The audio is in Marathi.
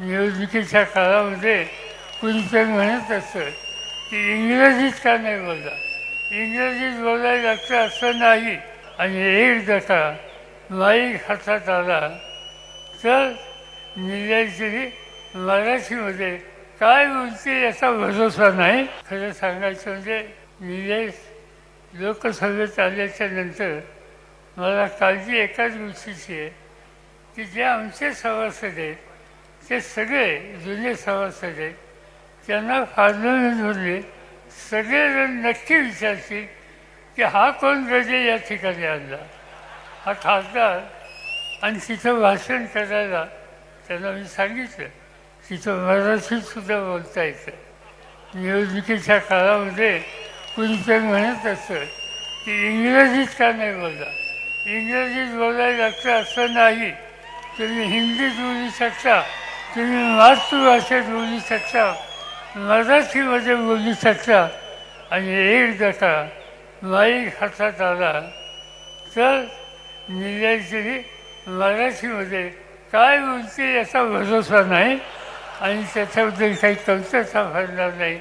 निवडणुकीच्या काळामध्ये कुणीतरी म्हणत असतं की इंग्रजीत का नाही बोलला? इंग्रजीत बोलायला लागतं असं नाही आणि एक का माईक हातात आला तर निलेशजी मराठीमध्ये काय बोलते याचा भरोसा नाही. खरं सांगायचं म्हणजे निलेश लोकसभेत आल्याच्यानंतर मला काळजी एकाच गोष्टीची आहे की जे आमचे सभासद आहेत ते सगळे जुने सभासद आहेत त्यांना फार्लमेंटमध्ये सगळेजण नक्की विचारतील की हा कोण गजे या ठिकाणी आणला? हा खासदार आणि तिथं भाषण करायला त्यांना मी सांगितलं. तिथं मराठीतसुद्धा बोलता येतं. निवडणुकीच्या काळामध्ये कुणीतरी म्हणत असतं की इंग्रजीत का नाही बोलला इंग्रजीत बोलायला लागतं असं नाही. तुम्ही हिंदीत बोलू शकता. तुम्ही मातृभाषेत बोलू शकता. मराठीमध्ये बोलू शकता. आणि एक जसा माईक हातात आला. तर निलेशजी मराठीमध्ये काय बोलते याचा भरोसा नाही. आणि त्याच्याबद्दल काही कमतरता भरणार नाही.